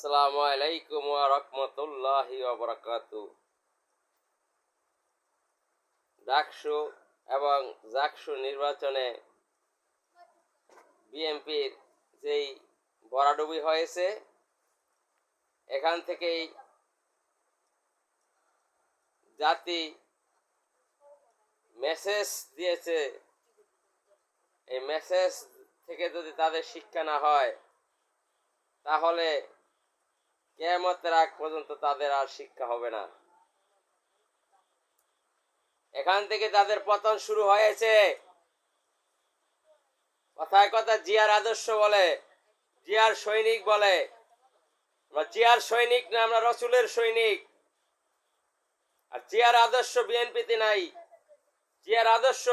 আসসালামু আলাইকুম ওয়া রাহমাতুল্লাহি ওয়া বারাকাতু ডাকসু এবং জাকসু নির্বাচনে বিএনপির যেই বরাডুবি হয়েছে, এখান থেকেই জাতি মেসেজ দিয়েছে। এই মেসেজ থেকে যদি তাদের শিক্ষা না হয়, তাহলে কেয়ামতের আগ পর্যন্ত তাদের আর শিক্ষা হবে না। এখান থেকে তাদের পতন শুরু হয়েছে। কথায় কথা জিয়ার আদর্শ বলে, জিয়ার সৈনিক বলে। জিয়ার সৈনিক না, আমরা রসুলের সৈনিক। আর জিয়ার আদর্শ বিএনপিতে নাই। জিয়ার আদর্শ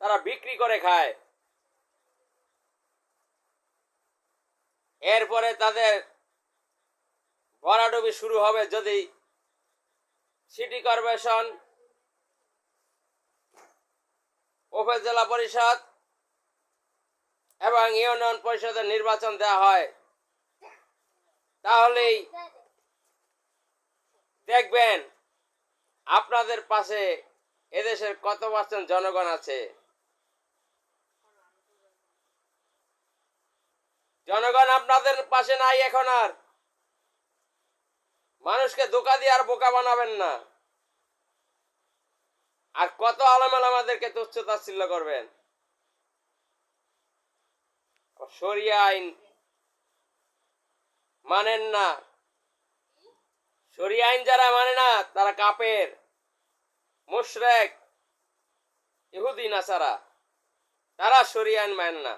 তারা বিক্রি করে খায়। এরপরে তাদের ভরাডুবি শুরু হবে যদি সিটি কর্পোরেশন, উপজেলা পরিষদ এবং ইউনিয়ন পরিষদের নির্বাচন দেওয়া হয়, তাহলেই দেখবেন আপনাদের পাশে এদেশের কত পার্সেন্ট জনগণ আছে। জনগণ আপনাদের পাশে নাই এখন আর। মানুষকে ধোকা দিয়ে আর বোকা বানাবেন না। আর কত আলামাল আমাদেরকে তুচ্ছ তাচ্ছিল্য করবেন সরিয়া আইন মানেন না। সরিয়া আইন যারা মানে না, তারা কাপের, মুশরেক, ইহুদি, নাসারা। তারা সরিয়া আইন মানে না।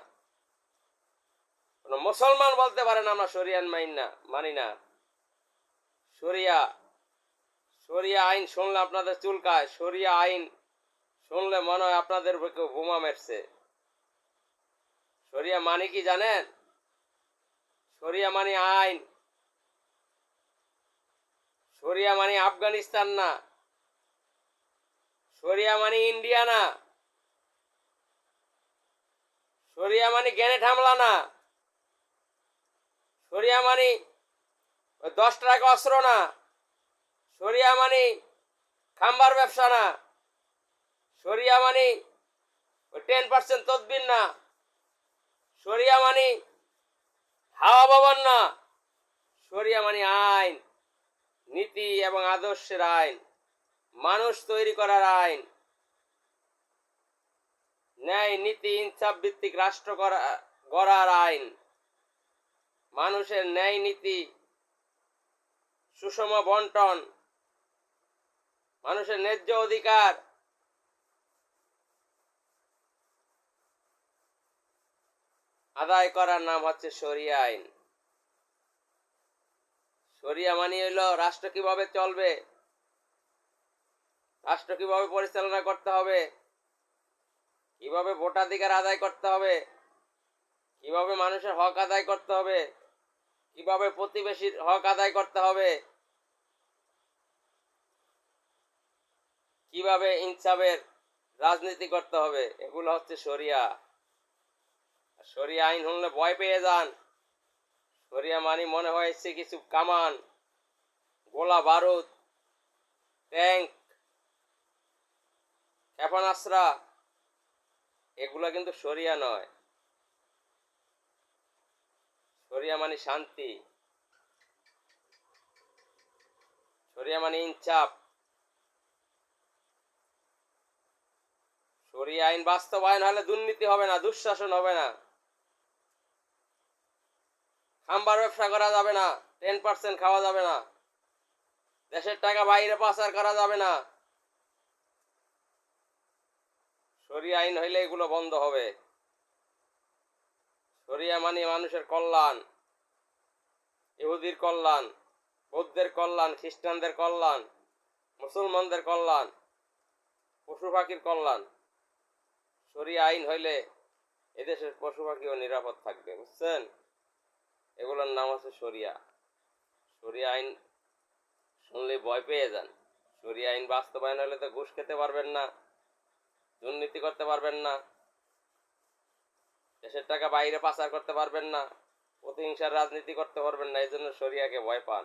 মুসলমান বলতে পারেন, আমরা সরিয়ান মাইন না, মানি না। সরিয়া সরিয়া আইন শুনলে আপনাদের চুলকায় সরিয়া আইন শুনলে মনে হয় আপনাদের বুকে বোমা মেরছে। সরিয়া মানে কি জানেন? সরিয়া মানে আইন। সরিয়া মানে আফগানিস্তান না। সরিয়া মানে ইন্ডিয়া না। সরিয়া মানে গ্যানেট হামলা না। সরিয়া মানি দশ টাকা অস্ত্র না? সরিয়া মানি, খাম্বার ব্যবসা না। সরিয়া মানি টেন পার্সেন্ট তদবির না। সরিয়া মানি, হাওয়া ভবন না। সরিয়া মানি আইন, নীতি এবং আদর্শের আইন, মানুষ তৈরি করার আইন। ন্যায়, নীতি, ইনসাফ ভিত্তিক রাষ্ট্র করা গড়ার আইন। মানুষের ন্যায়, নীতি সুষম বন্টন, মানুষের ন্যায্য অধিকার। আদায় করার নাম হচ্ছে শরিয়া আইন। শরিয়া মানি হইল রাষ্ট্র কীভাবে চলবে, রাষ্ট্র কীভাবে পরিচালনা করতে হবে, কীভাবে ভোটাধিকার আদায় করতে হবে, কীভাবে মানুষের হক আদায় করতে হবে, কীভাবে প্রতিবেশীর হক আদায় করতে হবে কীভাবে ইনসাফের রাজনীতি করতে হবে? এগুলো হচ্ছে শরিয়া। শরিয়া আইন হলে ভয় পেয়ে যান। শরিয়া মানি মনে হয়েছে কিছু কামান, গোলা বারুদ, ট্যাঙ্ক, ক্ষেপণাস্ত্রা। এগুলো কিন্তু শরিয়া নয়। শরিয়া মানে শান্তি। শরিয়া মানে ইনচাপ শরিয়া আইন বাস্তবায়ন হলে দুর্নীতি হবে না, দুঃশাসন হবে না। খাম্বার ব্যবসা করা যাবে না টেন পার্সেন্ট খাওয়া যাবে না। দেশের টাকা বাইরে পাচার করা যাবে না। শরিয়া আইন হইলে এগুলো বন্ধ হবে। শরিয়া মানে মানুষের কল্যাণ, ইহুদির কল্যাণ, বৌদ্ধের কল্যাণ, খ্রিস্টানদের কল্যাণ, মুসলমানদের কল্যাণ, পশু পাখির কল্যাণ। শরিয়া আইন হইলে এদেশের পশু পাখিও নিরাপদ থাকবে, বুঝছেন? এগুলোর নাম হচ্ছে শরিয়া শরিয়া আইন শুনলে ভয় পেয়ে যান। শরিয়া আইন বাস্তবায়ন হলে তো ঘুষ খেতে পারবেন না, দুর্নীতি করতে পারবেন না, দেশের টাকা বাইরে পাচার করতে পারবেন না, প্রতিহিংসার রাজনীতি করতে পারবেন না, এই জন্য শরিয়াকে ভয় পান।